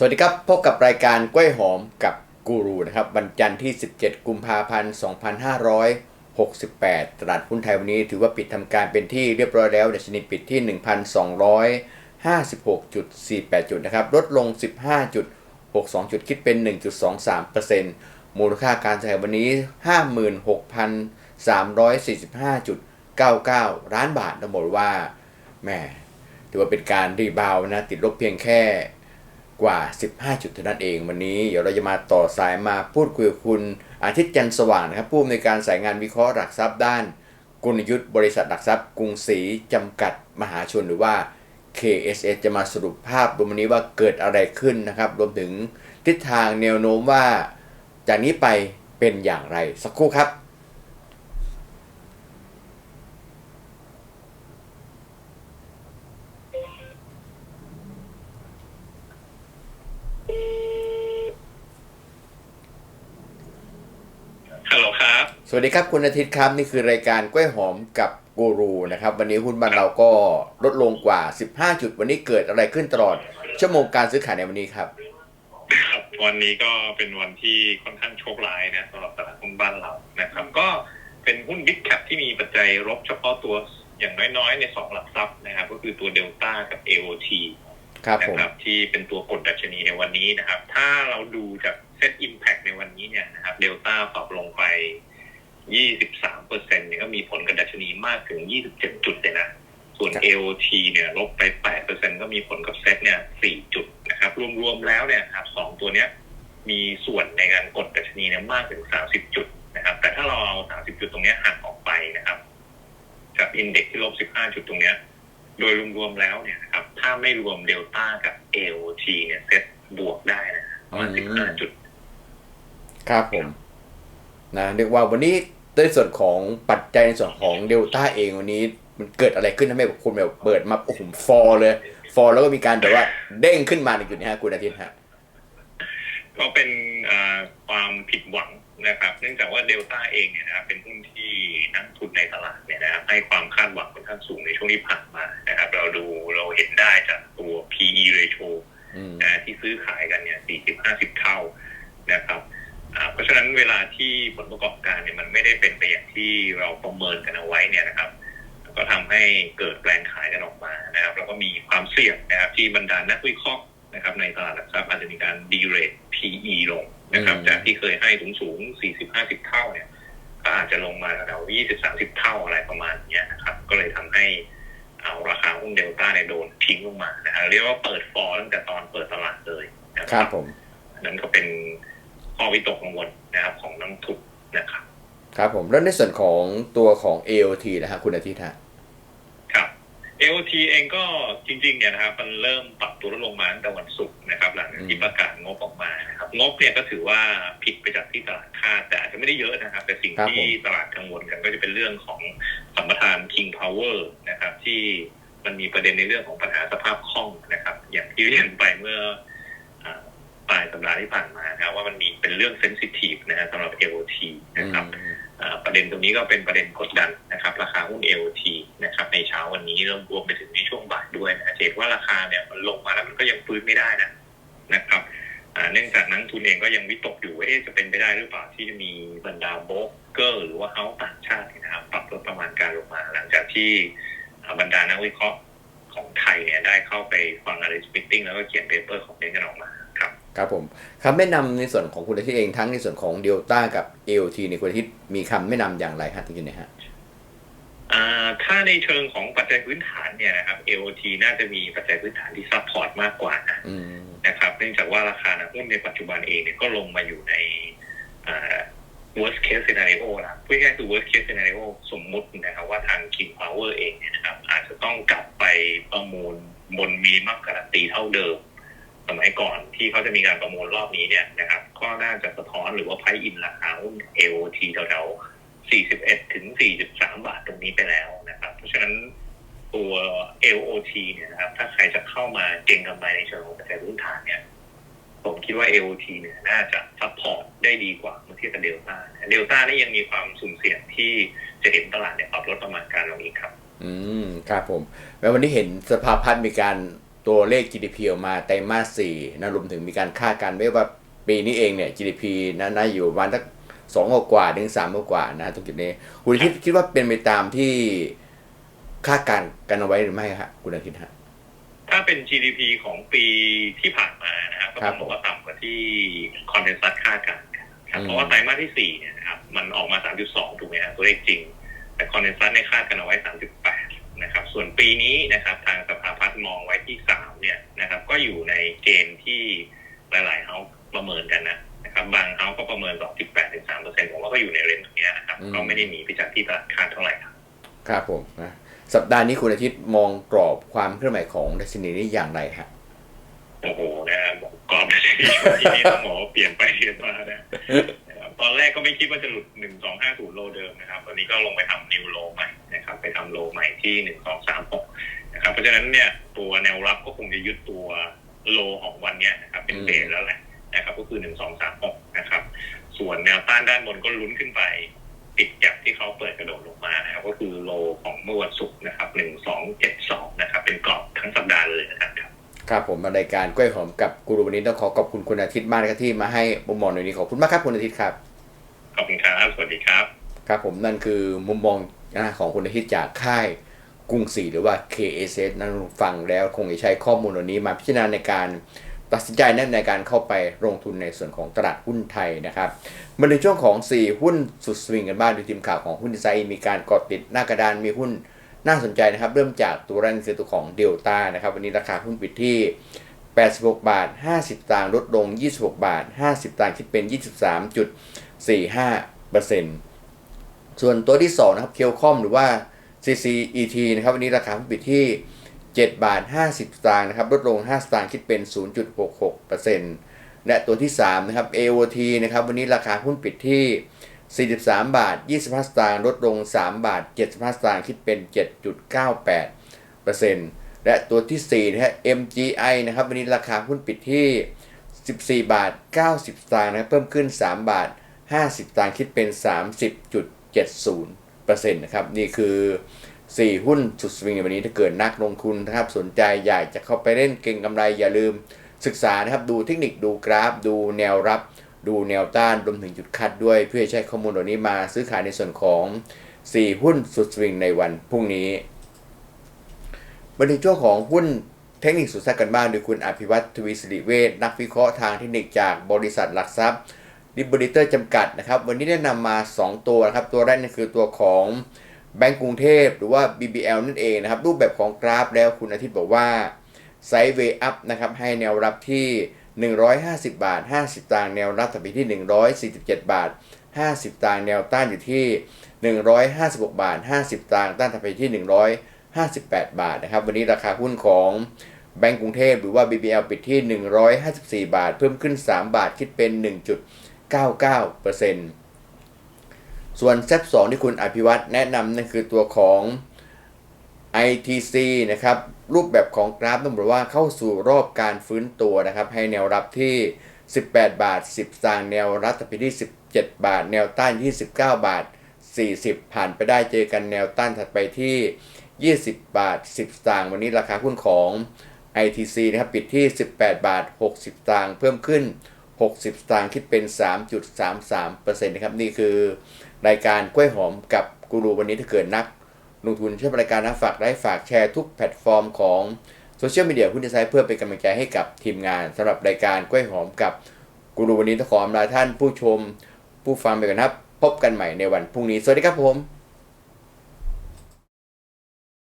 สวัสดีครับ พบกับรายการกล้วยหอมกับกูรูนะครับวันจันทร์ที่ 17 กุมภาพันธ์ 2568 ตลาดหุ้นไทยวันนี้ถือว่าปิดทำการเป็นที่เรียบร้อยแล้วดัชนีปิดที่ 1,256.48 จุดนะครับ ลดลง 15.62 จุดคิดเป็น 1.23%มูลค่าการซื้อขายวันนี้ 56,345.99 ล้านบาทต้องบอกว่าแหมถือว่าเป็นการรีบาวนะ ติดลบเพียงแค่ กว่า 15 จุดเท่านั้นเอง วันนี้เดี๋ยวเราจะมาต่อสายมาพูดคุยกับคุณอาทิตย์จันสว่างนะครับผู้อำนวยการสายงานวิเคราะห์หลักทรัพย์ด้านกลยุทธ์บริษัทหลักทรัพย์กรุงศรีจำกัดมหาชนหรือว่า KSS จะมาสรุปภาพรวมวันนี้ว่าเกิดอะไรขึ้นนะครับ รวมถึงทิศทางแนวโน้มว่า จากนี้ไปเป็นอย่างไรสักครู่ครับ ฮัลโหลครับ สวัสดีครับคุณอาทิตย์ครับ นี่คือรายการกล้วยหอมกับกูรูนะครับ วันนี้หุ้นบ้านเราก็ลดลงกว่า 15 จุด วันนี้เกิดอะไรขึ้นตลอด ชั่วโมงการซื้อขายในวันนี้ครับ ครับ วันนี้ก็เป็นวันที่ค่อนข้างโชคร้ายนะสำหรับตลาดหุ้นบ้านเรานะครับ ก็เป็นหุ้นบิ๊กแคปที่มีปัจจัยลบเฉพาะตัวอย่างน้อยๆ ในสองหลักทรัพย์นะครับ ก็คือตัวเดลต้ากับ AOT ครับนะผมครับที่เป็นตัวกดดัชนีในวันนี้นะครับ ถ้าเราดูจากเซ็ตอิมแพคในวันนี้เนี่ยนะครับเดลต้าปรับลงไป 23เปอร์เซ็นต์เนี่ยก็มีผลกับดัชนีมากถึง 27 จุดเลยนะ ส่วน AOT เนี่ยลบไป 8 เปอร์เซ็นต์ก็มีผลกับเซ็ตเนี่ย 4 จุดนะครับ รวมๆแล้วเนี่ยครับสองตัวเนี้ยมีส่วนในการกดดัชนีเนี่ยมากถึง 30 จุดนะครับ แต่ถ้าเราเอา 30 จุดตรงเนี้ยหักออกไปนะครับจากอินเด็กที่ลบ 15 จุดตรงเนี้ยโดยรวมๆแล้วเนี่ยนะครับถ้าไม่รวมเดลต้ากับ AOT เนี่ยเซ็ตบวกได้นะประมาณ15 จุด ครับผมนะเรียกว่าวันนี้ ในส่วนของปัจจัยในส่วนของเดลต้าเองวันนี้ มันเกิดอะไรขึ้นทำให้แบบคุณแบบเปิดมาโอ้โหฟอลเลย ฟอลแล้วก็มีการแบบว่าเด้งขึ้นมาในจุดนี้ฮะคุณอาทิตย์ฮะก็เป็นเอ่อความผิดหวังนะครับ เนื่องจากว่าเดลต้าเองเนี่ยนะครับเป็นหุ้นที่นักทุนในตลาดเนี่ยนะครับให้ความคาดหวังค่อนข้างสูงในช่วงที่ผ่านมานะครับ เราดูเราเห็นได้จากตัว PE ratio อืมนะที่ซื้อขายกันเนี่ย 40 50 เท่านะครับอ่า เพราะฉะนั้นเวลาที่ผลประกอบการเนี่ยมันไม่ได้เป็นไปอย่างที่เราประเมินกันเอาไว้เนี่ยนะครับ ก็ทำให้เกิดแปลงขายกันออกมานะครับ แล้วก็มีความเสี่ยงนะครับที่บรรดานักวิเคราะห์นะครับ ในตลาดหลักทรัพย์อาจจะมีการดีเรท PE ลงนะครับอืมจากที่เคยให้สูงสูงๆ40 50 เท่าเนี่ยก็อาจจะลงมาแถวๆ20 30 เท่าอะไรประมาณเนี้ยนะครับ ก็เลยทำให้เอาราคาหุ้นเดลต้าเนี่ยโดนทิ้งลงมานะครับเรียกว่าเปิดฟอร์ตั้งแต่ตอนเปิดตลาดเลยนะครับผมนั่นก็เป็น ข้อวิตกกังวลนะครับของนักทุนนะครับ ครับผมแล้วในส่วนของตัวของ AOT นะฮะคุณอาทิตย์ฮะครับ AOT เองก็จริงๆเนี่ยนะครับมันเริ่มปรับตัวลดลงมาตั้งแต่วันศุกร์นะครับ หลังจากที่ประกาศงบออกมานะครับงบเนี่ยก็ถือว่าผิดไปจากที่ตลาดคาดแต่อาจจะไม่ได้เยอะนะครับ แต่สิ่งครับที่ผมตลาดกังวลกันก็จะเป็นเรื่องของสัมปทาน King Power นะครับที่มันมีประเด็นในเรื่องของปัญหาสภาพคล่องนะครับ อย่างที่เรียนไปเมื่ออ่าปลาย สัปดาห์ที่ผ่านมานะครับว่ามันมีเป็นเรื่องเซนซิทีฟนะฮะสำหรับ AOT นะครับอืมอ่าประเด็นตรงนี้ก็เป็นประเด็นกดดันนะครับ ราคาหุ้น LT นะครับในเช้าวันนี้เริ่มรวมไปถึงในช่วงบ่ายด้วยนะจะเห็นว่าราคาเนี่ยมันลงมาแล้วมันก็ยังฟื้นไม่ได้นะนะครับอ่าเนื่องจากนักทุนเองก็ยังวิตกอยู่ว่าเอ๊ะจะเป็นไปได้หรือเปล่าที่จะมีบรรดาโบรกเกอร์หรือว่าเฮาต่างชาติเนี่ยนะครับปรับลดประมาณการลงมา หลังจากที่อ่าบรรดานักวิเคราะห์ของไทยเนี่ยได้เข้าไปฟัง analyst meeting แล้วก็เขียนเปเปอร์ของเดนกันออกมา ครับครับผมคำแนะนำในส่วนของคุณอาทิตย์เองทั้งในส่วนของเดลต้ากับ AOT ในยคุณอาทิตย์มีคำแนะนำอย่างไรฮะที่อยู่ไหนฮะอ่าถ้าในเชิงของปัจจัยพื้นฐานเนี่ยนะครับ AOT น่าจะมีปัจจัยพื้นฐานที่ซัพพอร์ตมากกว่านะอืมนะครับเนื่องจากว่าราคาน้ำหุ้นในปัจจุบันเองเนี่ยก็ลงมาอยู่ในอ่า worst case scenario นะพูดง่ายๆคือ worst case scenario สมมุตินะครับว่าทาง King Power เองเนี่ยนะครับอาจจะต้องกลับไปประมูลบนมีมักการันตีเท่าเดิม สมัยก่อนที่เขาจะมีการประมูลรอบนี้เนี่ยนะครับก็น่าจะสะท้อนหรือว่าไพอินราคาหุ้น AOT แถวๆ41ถึง43 บาทตรงนี้ไปแล้วนะครับ เพราะฉะนั้นตัว LOT เนี่ยนะครับ ถ้าใครจะเข้ามาเก็งกำไรในเชิงของปัจจัยพื้นฐานเนี่ยผมคิดว่า LOT เนี่ยน่าจะซัพพอร์ตได้ดีกว่าเมื่อเทียบกับเดลต้าเดลต้านี่ยังมีความสุ่มเสี่ยงที่จะเห็นตลาดเนี่ยปรับลดประมาณการลงอีกครับ อืมครับผม แล้ววันนี้เห็นสภาพัฒน์มีการ ตตัวเลข GDP ออกมาไตรมาส4นะรวมถึงมีการคาดการณ์ไว้ว่าปีนี้เองเนี่ย GDP นะนะอยู่ประมาณสักสองกว่าถึงสามกว่านะตรงจุดนี้ คุณอาทิตย์คิดว่าเป็นไปตามที่คาดการณ์กันเอาไว้หรือไม่ฮะคุณอาทิตย์ฮะถ้าเป็น GDP ของปีที่ผ่านมานะครับก็ครัต้บองบอกว่าต่ำกว่าที่คอนเทนซัสคาดการณ์ครับอืมเพราะว่าไตรมาสที่สี่เนี่ยนะครับมันออกมา 3.2 ถูกไหมครับตัวเลขจริง แต่คอนเทนซัสในยคาดกันเอาไว้ 3.8 นะครับ ส่วนปีนี้นะครับ ทางสภาพัฒน์ มองไว้ที่3เนี่ยนะครับ ก็อยู่ในเกณฑ์ที่หลายๆเฮาประเมินกันนะนะครับ บางเฮาก็ประเมิน2.8ถึง3%ผมว่าก็อยู่ในเรนจ์ตรงเนี้ยนะครับอืมก็ไม่ได้หนีไปจากที่ตลาดคาดเท่าไหร่ครับครับผมนะสัปดาห์นี้คุณอาทิตย์มองกรอบความเคลื่อนไหวของดัชนีนี้อย่างไรฮะโอ้โหนะครับบอกกรอบที่นี่ต้องบอกว่าเปลี่ยนไปเปลี่ยนมานะนะครับตอนแรกก็ไม่คิดว่าจะหลุดหนึ่งสองห้าศูนย์โลเดิมนะครับตอนนี้ก็ลงไปทำนิวโลใหม่นะครับ ไปทำโลใหม่ที่หนึ่งสองสามหก นะครับ เพราะฉะนั้นเนี่ยตัวแนวรับก็คงจะยึดตัวโลของวันเนี้ยนะครับเป็นอืมเบสแล้วแหละนะครับ ก็คือหนึ่งสองสามหกนะครับ ส่วนแนวต้านด้านบนก็ลุ้นขึ้นไปติดแก็บที่เขาเปิดกระโดดลงมานะครับก็คือโลของเมื่อวันศุกร์นะครับหนึ่งสองเจ็ดสองนะครับ เป็นกรอบทั้งสัปดาห์เลยนะครับครับผมมารายการกล้วยหอมกับกูรูวันนี้ต้องขอขอบคุณคุณอาทิตย์มากนะครับที่มาให้มุมมองในนี้ขอบคุณมากครับคุณอาทิตย์ครับขอบคุณครับสวัสดีครับ ครับผมนั่นคือมุมมองนะของคุณอาทิตย์จากค่าย กรุงศรีหรือว่า KSS นั้นฟังแล้วคงจะใช้ข้อมูลเหล่านี้มาพิจารณาในการตัดสินใจนั่นในการเข้าไปลงทุนในส่วนของตลาดหุ้นไทยนะครับมาในช่วงของ 4 หุ้นสุดสวิงกันบ้างดูทีมข่าวของหุ้นไซมีการกดติดหน้ากระดานมีหุ้นน่าสนใจนะครับ เริ่มจากตัวแรกคือตัวของเดลต้านะครับ วันนี้ราคาหุ้นปิดที่ 86 บาท 50สตางลดลง 26 บาท 50สตางค์คิดเป็น 23.45%ส่วนตัวที่ 2 นะครับเคียวคอมหรือว่า CCET นะครับวันนี้ราคาหุ้นปิดที่ 7 บาท 50 สตางค์นะครับลดลง 5 สตางค์คิดเป็น 0.66%และตัวที่ 3 นะครับ AOT นะครับวันนี้ราคาหุ้นปิดที่ 43 บาท 25 สตางค์ลดลง 3 บาท 75 สตางค์คิดเป็น 7.98%และตัวที่ 4 นะฮะ MGI นะครับวันนี้ราคาหุ้นปิดที่ 14 บาท 90 สตางค์นะครับเพิ่มขึ้น 3 บาท 50 สตางค์คิดเป็น 30.70% นะครับนี่คือ 4 หุ้นสุดสวิงในวันนี้ถ้าเกิดนักลงทุนนะครับสนใจอยากจะเข้าไปเล่นเก่งกำไรอย่าลืมศึกษานะครับดูเทคนิคดูกราฟ ดูแนวรับ ดูแนวต้านรวมถึงจุดคัดด้วย เพื่อใช้ข้อมูลเหล่านี้มาซื้อขายในส่วนของ 4 หุ้นสุดสวิงในวันพรุ่งนี้มาถึงช่วงของหุ้นเทคนิคสุดท้ากันบ้างโดยคุณอภิวัตทวีสิริเวชนักวิเคราะห์ทางเทคนิคจากบริษัทหลักทรัพย์ ดิบริเตอร์จำกัดนะครับวันนี้ได้นำมา 2 ตัวนะครับตัวแรกนั่นคือตัวของแบงก์กรุงเทพหรือว่า BBL นั่นเองนะครับรูปแบบของกราฟแล้วคุณอาทิตย์บอกว่าไซด์เวย์อัพนะครับให้แนวรับที่ 150 บาท 50ตางแนวรับถัดไปที่ 147 บาท 50ตางแนวต้านอยู่ที่ 156 บาท 50ตางต้านถัดไปที่ 158 บาทนะครับวันนี้ราคาหุ้นของแบงก์กรุงเทพหรือว่า BBL ปิดที่ 154 บาท เพิ่มขึ้น 3 บาทคิดเป็น 99%ส่วน Z2 ที่คุณอภิวัตแนะนำนั่นคือตัวของ ITC นะครับรูปแบบของกราฟต้องบอกว่าเข้าสู่รอบการฟื้นตัวนะครับ ให้แนวรับที่ 18 บาท 10สางแนวรับถัดไปที่ 17 บาท แนวต้านที่19บาท 40 ผ่านไปได้เจอกันแนวต้านถัดไปที่ 20 บาท 10สางวันนี้ราคาหุ้นของ ITC นะครับปิดที่ 18 บาท 60สางเพิ่มขึ้น 60 สตางค์คิดเป็น 3.33%นะครับนี่คือรายการกล้วยหอมกับกูรูวันนี้ถ้าเกิดนัก ลงทุนใช้บริการนะฝากได้ฝากแชร์ทุกแพลตฟอร์มของโซเชียลมีเดียหุ้นดีไซน์เพื่อเป็นกำลังใจให้กับทีมงานสำหรับรายการกล้วยหอมกับกูรูวันนี้ต้องขออำลาท่านผู้ชมผู้ฟังไปกันนครับ พบกันใหม่ในวันพรุ่งนี้ สวัสดีครับผม